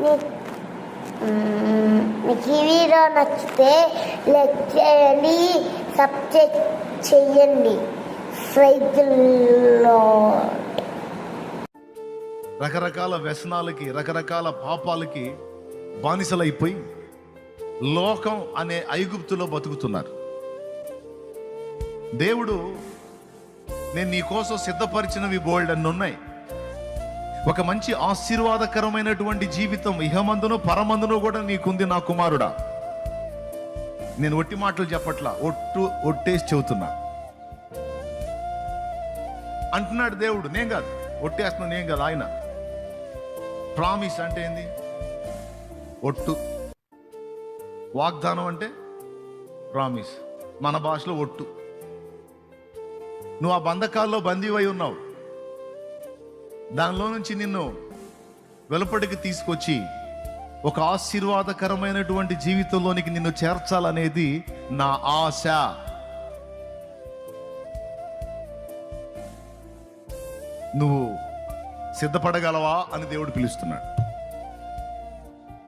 మీ- మ్మ్, మీకు ఈ వీడియో నచ్చితే లైక్ చేయండి సబ్స్క్రైబ్ చేయండి. రకరకాల వ్యసనాలకి రకరకాల పాపాలకి బానిసలైపోయి లోకం అనే ఐగుప్తులో బతుకుతున్నారు. దేవుడు నేను నీ కోసం సిద్ధపరిచినవి బోల్డ్ అన్ని ఉన్నాయి ఒక మంచి ఆశీర్వాదకరమైనటువంటి జీవితం ఇహమందును పరమందును కూడా నీకుంది నా కుమారుడా. నేను ఒట్టి మాటలు చెప్పట్లా ఒట్టు ఒట్టేసి చెబుతున్నా. అంటున్నాడు దేవుడు నేను కాదు ఒట్టేస్తున్నా నేను కాదు ఆయన. ప్రామిస్ అంటే ఏంది? ఒట్టు. వాగ్దానం అంటే ప్రామిస్. మన భాషలో ఒట్టు. నువ్వు ఆ బంధకాల్లో బందీవై ఉన్నావు. దానిలో నుంచి నిన్ను వెలుపటికి తీసుకొచ్చి ఒక ఆశీర్వాదకరమైనటువంటి జీవితంలోనికి నిన్ను చేర్చాలనేది నా ఆశ. నువ్వు సిద్ధపడగలవా అని దేవుడు పిలుస్తున్నాడు.